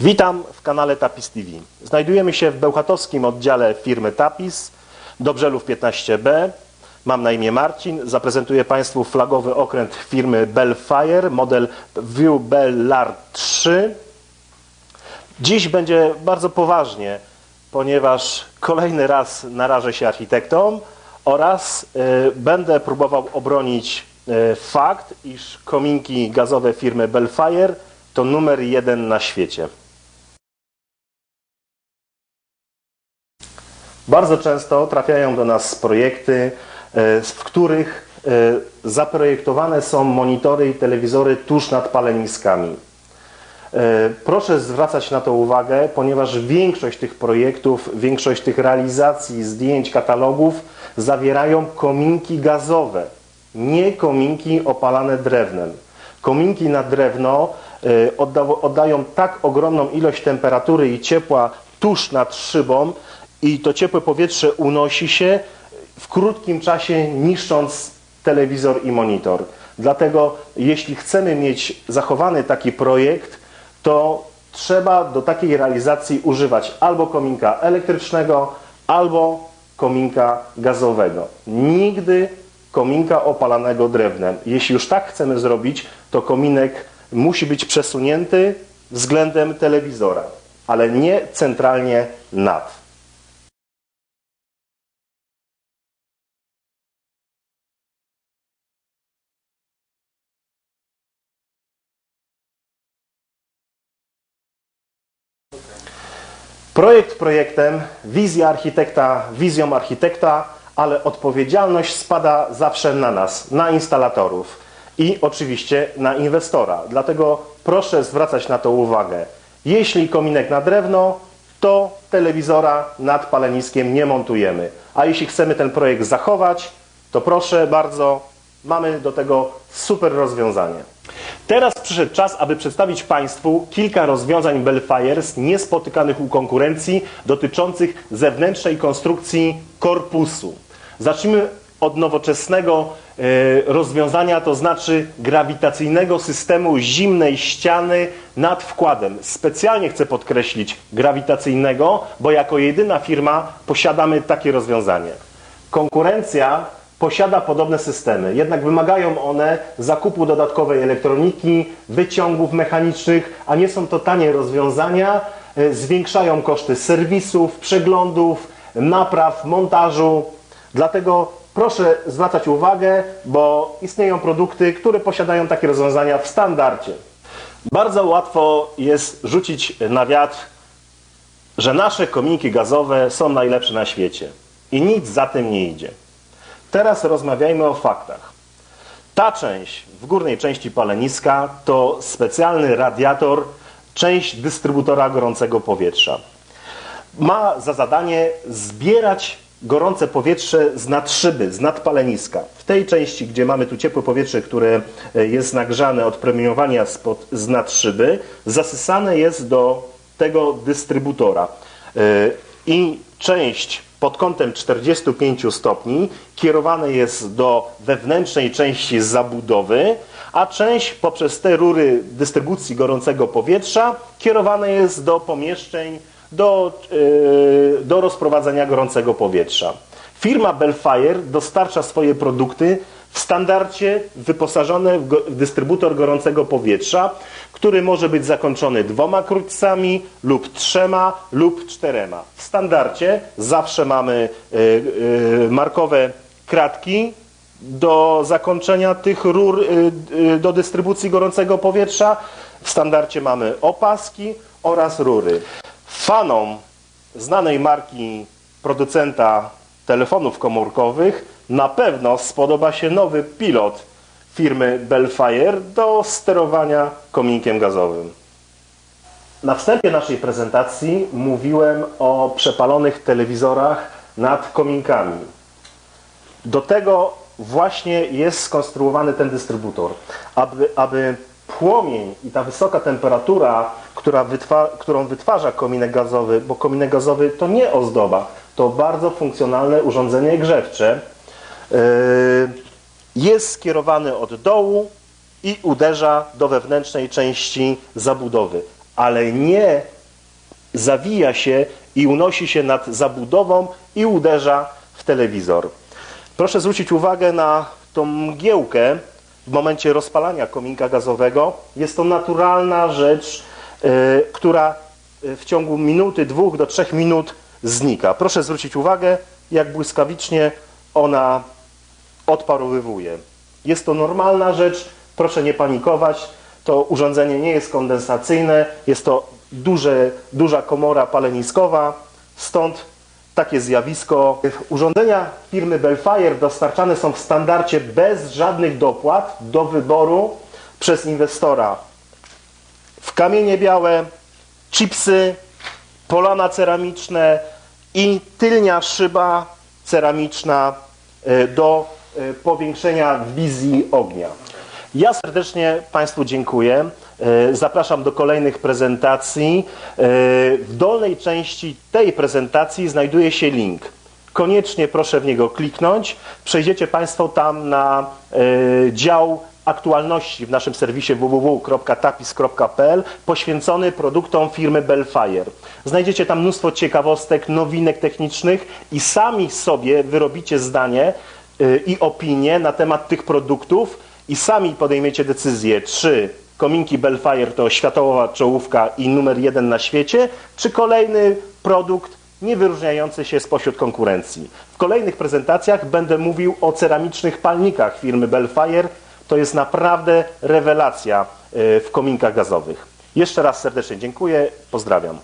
Witam w kanale Tapis TV. Znajdujemy się w bełchatowskim oddziale firmy Tapis, Dobrzelów 15B. Mam na imię Marcin. Zaprezentuję Państwu flagowy okręt firmy Bellfire, model View Bellar 3. Dziś będzie bardzo poważnie, ponieważ kolejny raz narażę się architektom oraz y, będę próbował obronić y, fakt, iż kominki gazowe firmy Bellfire to numer jeden na świecie. Bardzo często trafiają do nas projekty, e, w których e, zaprojektowane są monitory i telewizory tuż nad paleniskami. E, Proszę zwracać na to uwagę, ponieważ większość tych projektów, większość tych realizacji, zdjęć, katalogów zawierają kominki gazowe, nie kominki opalane drewnem. Kominki na drewno odda- oddają tak ogromną ilość temperatury i ciepła tuż nad szybą i to ciepłe powietrze unosi się w krótkim czasie, niszcząc telewizor i monitor. Dlatego, jeśli chcemy mieć zachowany taki projekt, to trzeba do takiej realizacji używać albo kominka elektrycznego, albo kominka gazowego. Nigdy kominka opalanego drewnem. Jeśli już tak chcemy zrobić, to kominek musi być przesunięty względem telewizora, ale nie centralnie nad. Projekt projektem, wizja architekta wizją architekta, ale odpowiedzialność spada zawsze na nas, na instalatorów i oczywiście na inwestora. Dlatego proszę zwracać na to uwagę. Jeśli kominek na drewno, to telewizora nad paleniskiem nie montujemy. A jeśli chcemy ten projekt zachować, to proszę bardzo, mamy do tego super rozwiązanie. Teraz przyszedł czas, aby przedstawić Państwu kilka rozwiązań Bellfires niespotykanych u konkurencji dotyczących zewnętrznej konstrukcji korpusu. Zacznijmy od nowoczesnego e, rozwiązania, to znaczy grawitacyjnego systemu zimnej ściany nad wkładem. Specjalnie chcę podkreślić grawitacyjnego, bo jako jedyna firma posiadamy takie rozwiązanie. Konkurencja posiada podobne systemy, jednak wymagają one zakupu dodatkowej elektroniki, wyciągów mechanicznych, a nie są to tanie rozwiązania, e, zwiększają koszty serwisów, przeglądów, napraw, montażu. Dlatego proszę zwracać uwagę, bo istnieją produkty, które posiadają takie rozwiązania w standardzie. Bardzo łatwo jest rzucić na wiatr, że nasze kominki gazowe są najlepsze na świecie. I nic za tym nie idzie. Teraz rozmawiajmy o faktach. Ta część w górnej części paleniska to specjalny radiator, część dystrybutora gorącego powietrza. Ma za zadanie zbierać gorące powietrze z nadszyby, z nadpaleniska. W tej części, gdzie mamy tu ciepłe powietrze, które e, jest nagrzane od promieniowania spod, z nadszyby, zasysane jest do tego dystrybutora. E, I część pod kątem 45 stopni kierowane jest do wewnętrznej części zabudowy, a część poprzez te rury dystrybucji gorącego powietrza kierowane jest do pomieszczeń, do, yy, do rozprowadzania gorącego powietrza. Firma Bellfire dostarcza swoje produkty w standardzie wyposażone w, dystrybutor gorącego powietrza, który może być zakończony dwoma krótcami lub trzema lub czterema. W standardzie zawsze mamy y, y, markowe kratki do zakończenia tych rur y, do dystrybucji gorącego powietrza. W standardzie mamy opaski oraz rury. Fanom znanej marki producenta telefonów komórkowych na pewno spodoba się nowy pilot firmy Bellfire do sterowania kominkiem gazowym. Na wstępie naszej prezentacji mówiłem o przepalonych telewizorach nad kominkami. Do tego właśnie jest skonstruowany ten dystrybutor, aby, aby płomień i ta wysoka temperatura, wytwa, którą wytwarza kominek gazowy, bo kominek gazowy to nie ozdoba, to bardzo funkcjonalne urządzenie grzewcze, jest skierowany od dołu i uderza do wewnętrznej części zabudowy. ale nie zawija się i unosi się nad zabudową i uderza w telewizor. Proszę zwrócić uwagę na tą mgiełkę w momencie rozpalania kominka gazowego. Jest to naturalna rzecz, e, która e, w ciągu minuty, dwóch do trzech minut znika. Proszę zwrócić uwagę, jak błyskawicznie ona odparowywuje. Jest to normalna rzecz, proszę nie panikować. To urządzenie nie jest kondensacyjne, jest to duże, duża komora paleniskowa, stąd takie zjawisko. Urządzenia firmy Bellfire dostarczane są w standardzie bez żadnych dopłat do wyboru przez inwestora w kamienie białe, chipsy, polana ceramiczne i tylnia szyba ceramiczna e, do powiększenia wizji ognia. Ja serdecznie Państwu dziękuję. E, Zapraszam do kolejnych prezentacji. E, W dolnej części tej prezentacji znajduje się link. Koniecznie proszę w niego kliknąć. Przejdziecie Państwo tam na e, dział aktualności w naszym serwisie www.tapis.pl poświęcony produktom firmy Bellfire. Znajdziecie tam mnóstwo ciekawostek, nowinek technicznych i sami sobie wyrobicie zdanie i opinię na temat tych produktów i sami podejmiecie decyzję, czy kominki Bellfire to światowa czołówka i numer jeden na świecie, czy kolejny produkt nie wyróżniający się spośród konkurencji. W kolejnych prezentacjach będę mówił o ceramicznych palnikach firmy Bellfire. To jest naprawdę rewelacja y, w kominkach gazowych. Jeszcze raz serdecznie dziękuję, pozdrawiam.